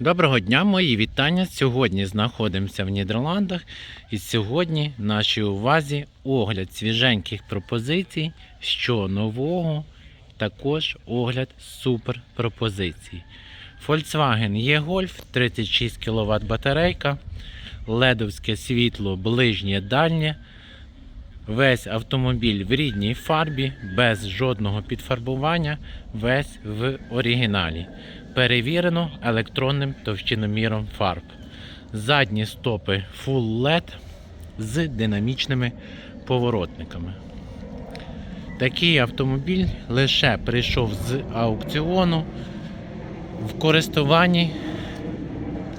Доброго дня, мої вітання. Сьогодні знаходимося в Нідерландах і сьогодні в нашій увазі огляд свіженьких пропозицій, що нового, також огляд супер пропозицій. Volkswagen E-Golf 36 кВт батарейка, ледовське світло ближнє дальнє. Весь автомобіль в рідній фарбі, без жодного підфарбування, весь в оригіналі. Перевірено електронним товщиноміром фарб. Задні стопи Full LED з динамічними поворотниками. Такий автомобіль лише прийшов з аукціону в користуванні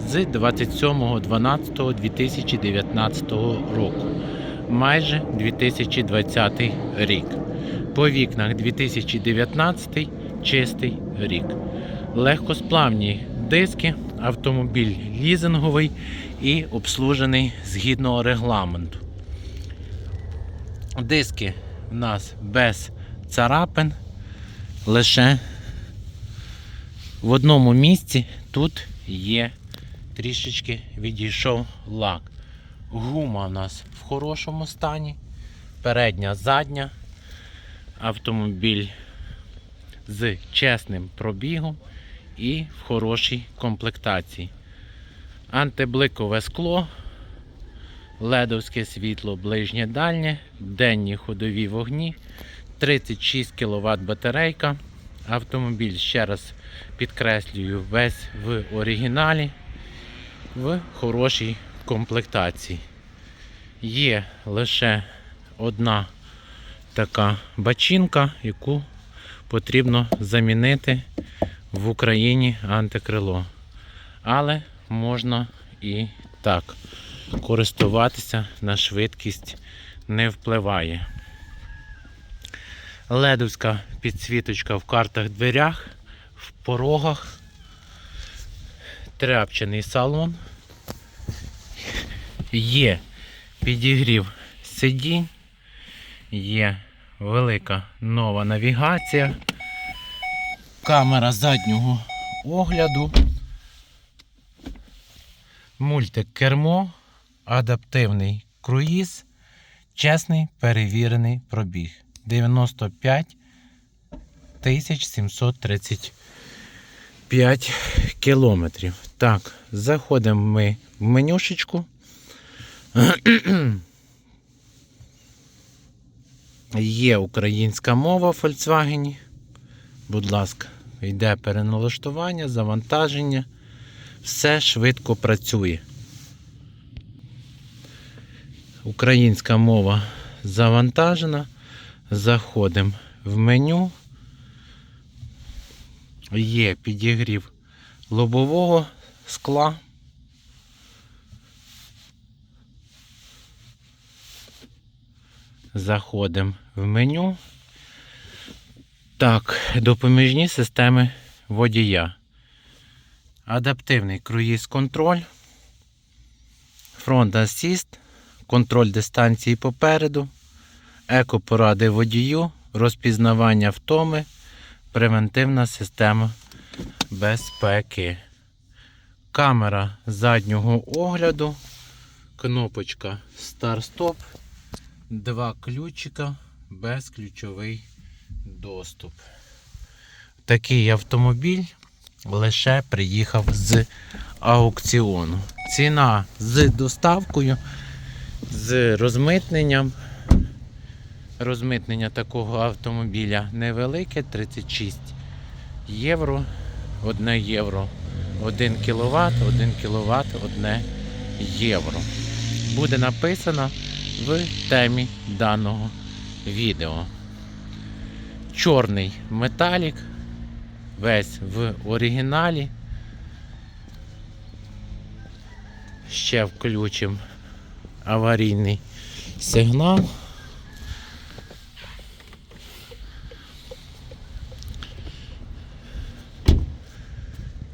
з 27.12.2019 року майже 2020 рік. По вікнах 2019 чистий рік. Легкосплавні диски, автомобіль лізинговий і обслужений згідно регламенту. Диски в нас без царапин, лише в одному місці тут є трішечки відійшов лак. Гума у нас в хорошому стані. Передня, задня. Автомобіль з чесним пробігом і в хорошій комплектації. Антибликове скло, ледовське світло ближнє дальнє, денні ходові вогні, 36 кВт батарейка. Автомобіль, ще раз підкреслюю, весь в оригіналі, в хорошій комплектації. Є лише одна така бачинка, яку потрібно замінити в Україні антикрило. Але можна і так. Користуватися на швидкість не впливає. Ледовська підсвіточка в картах дверях, в порогах, тряпчаний салон. Є підігрів сидінь, є велика нова навігація, камера заднього огляду, мультик кермо, адаптивний круїз, чесний перевірений пробіг. 95 735 кілометрів. Так, заходимо ми в менюшечку. Є українська мова в Volkswagen. Будь ласка, йде переналаштування, завантаження. Все швидко працює. Українська мова завантажена. Заходимо в меню. Є підігрів лобового скла. Заходимо в меню. Так, допоміжні системи водія. Адаптивний круїз контроль. Фронт асіст, контроль дистанції попереду, екопоради водію, розпізнавання втоми, превентивна система безпеки. Камера заднього огляду, кнопочка старт-стоп, два ключика, безключовий доступ. Такий автомобіль лише приїхав з аукціону. Ціна з доставкою, з розмитненням. Розмитнення такого автомобіля невелике 36 євро, 1 євро, 1 кВт, 1 кВт, 1 євро. Буде написано в темі даного відео. Чорний металік, весь в оригіналі. Ще включимо аварійний сигнал.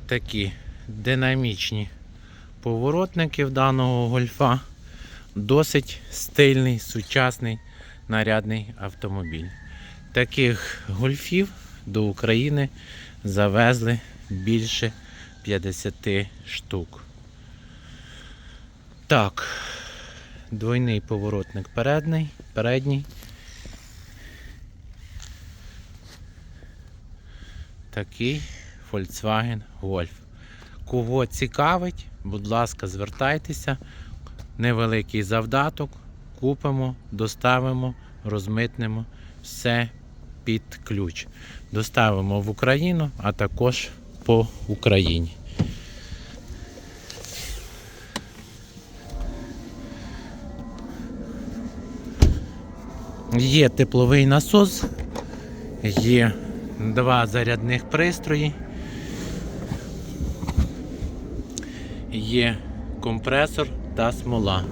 Такі динамічні поворотники в даного гольфа. Досить стильний, сучасний, нарядний автомобіль. Таких гольфів до України завезли більше 50 штук. Так, двойний поворотник передній, передній. Такий Volkswagen Golf. Кого цікавить, будь ласка, звертайтеся. Невеликий завдаток. Купимо, доставимо, розмитнемо все під ключ. Доставимо в Україну, а також по Україні. Є тепловий насос, є два зарядних пристрої, є компресор та смола.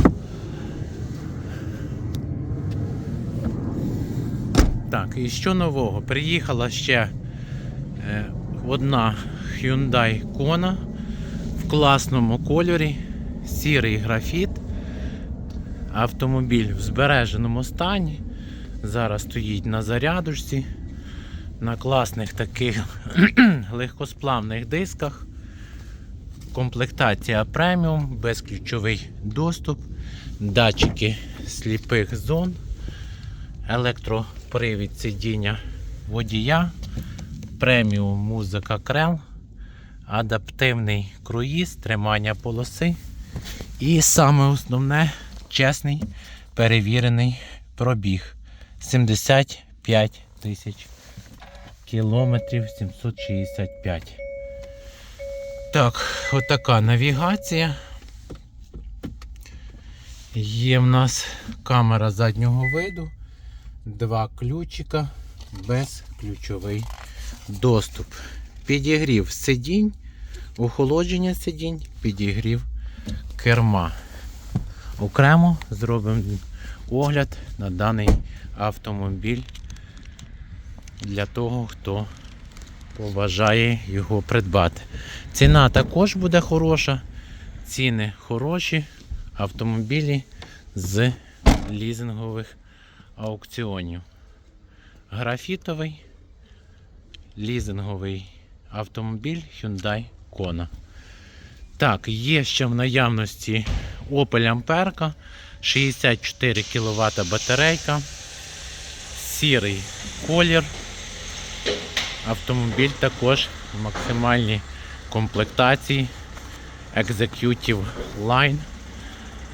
Так, і що нового? Приїхала ще е, одна Hyundai Kona в класному кольорі, сірий графіт. Автомобіль в збереженому стані. Зараз стоїть на зарядочці, на класних таких легкосплавних дисках. Комплектація преміум, безключовий доступ, датчики сліпих зон, електропривід сидіння водія, преміум музика крел, адаптивний круїз, тримання полоси і саме основне чесний перевірений пробіг 75 тисяч кілометрів 765. Так, отака навігація. Є в нас камера заднього виду, два ключика, безключовий доступ. Підігрів сидінь, охолодження сидінь, підігрів керма. Окремо зробимо огляд на даний автомобіль для того, хто побажає його придбати. Ціна також буде хороша, ціни хороші, автомобілі з лізингових аукціонів. Графітовий лізинговий автомобіль Hyundai Kona. Так, є ще в наявності Opel Amperka, 64 кВт батарейка, сірий колір. Автомобіль також в максимальній комплектації Executive Line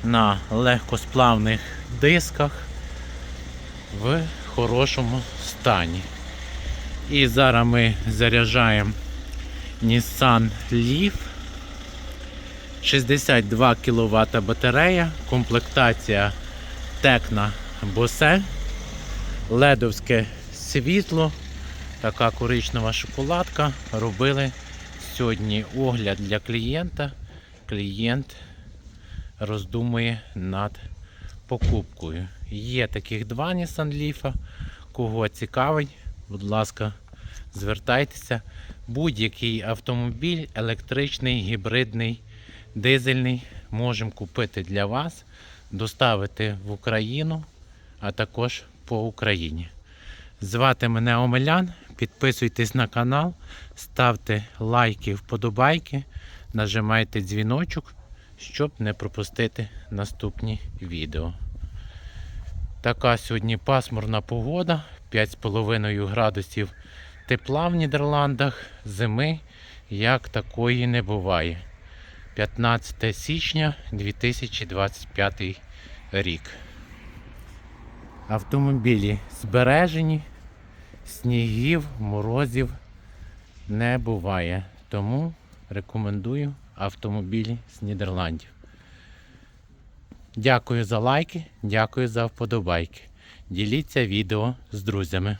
на легкосплавних дисках в хорошому стані. І зараз ми заряджаємо Nissan Leaf 62 кВт батарея, комплектація Tecna Bose, ледовське світло, така коричнева шоколадка. Робили сьогодні огляд для клієнта. Клієнт роздумує над покупкою. Є таких два Nissan Leaf. Кого цікавить, будь ласка, звертайтеся. Будь-який автомобіль, електричний, гібридний, дизельний, можемо купити для вас, доставити в Україну, а також по Україні. Звати мене Омелян. Підписуйтесь на канал, ставте лайки, вподобайки, нажимайте дзвіночок, щоб не пропустити наступні відео. Така сьогодні пасмурна погода, 5,5 градусів тепла в Нідерландах, зими як такої не буває. 15 січня 2025 рік. Автомобілі збережені, снігів, морозів не буває. Тому рекомендую автомобілі з Нідерландів. Дякую за лайки, дякую за вподобайки. Діліться відео з друзями.